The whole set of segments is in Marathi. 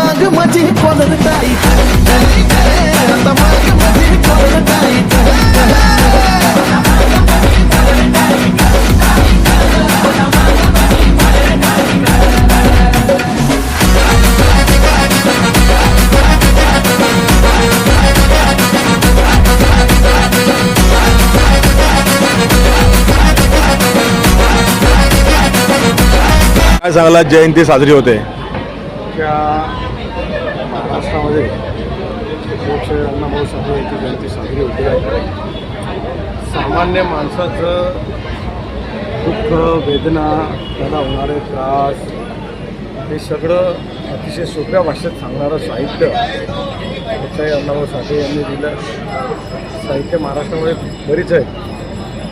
माझी कॉलर टाईट आता माग माझी कॉलर टाईट काय सांगायला जयंती साजरी होते? महाराष्ट्रामध्ये लोकशाही अण्णाभाऊ साठे यांची जयंती साजरी होते. आहे सामान्य माणसाचं दुःख वेदना त्याला होणारे त्रास हे सगळं अतिशय सोप्या भाषेत सांगणारं साहित्य लोकशाही अण्णाभाऊ साठे यांनी दिलं. साहित्य महाराष्ट्रामध्ये बरीच आहे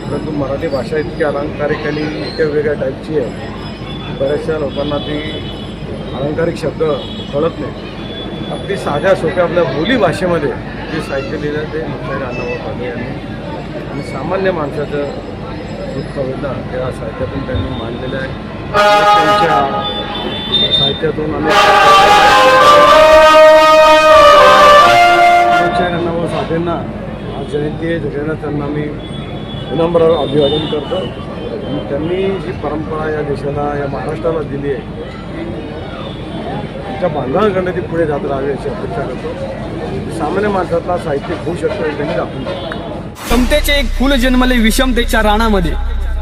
परंतु मराठी भाषा इतकी अलंकारिक आणि इतक्या वेगळ्या टाईपची आहे. बऱ्याचशा लोकांना ती अलंकारिक शब्द कळत नाही. अगदी साध्या सोप्या आपल्या बोली भाषेमध्ये जे साहित्य लिहिलं ते मुख्य अण्णाभाऊ साठे यांनी आणि सामान्य माणसाचं दुःख वेदना त्या साहित्यातून त्यांनी मांडलेलं आहे. त्यांच्या साहित्यातून आम्ही मुख्य अण्णाभाऊ साठेंना आज जयंती आहे सगळ्यांना त्यांना मी विनम्र अभिवादन करतो. आणि त्यांनी जी परंपरा या देशाला या महाराष्ट्राला दिली आहे त्या बांधवांकडनं ती पुढे जात राहावी अशी अपेक्षा करतो. सामान्य माणसातला साहित्य होऊ शकतो हे त्यांनी दाखवून. समतेचे एक फुल जन्मले विषमतेच्या राणामध्ये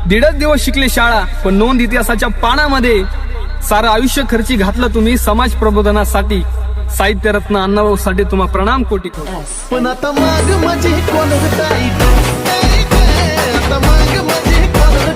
दीडच दिवस शिकले शाळा पण नोंद इतिहासाच्या पानामध्ये सारं आयुष्य खर्ची घातलं तुम्ही समाज प्रबोधनासाठी. साहित्य रत्न अण्णाभाऊ साठी तुम्हा प्रणाम कोटी पण आता माग माझी टाईट आता माग माझी कॉलर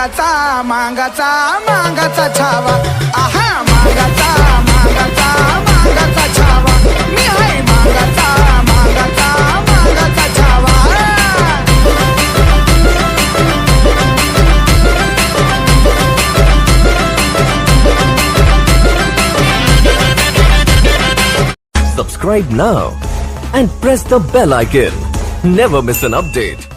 मांगाचा मांगाचा मांगाचा छावा आहा मांगाचा मांगाचा मांगाचा छावा मी हाय मांगाचा मांगाचा मांगाचा Chhava Subscribe now and press the bell icon. Never miss an update.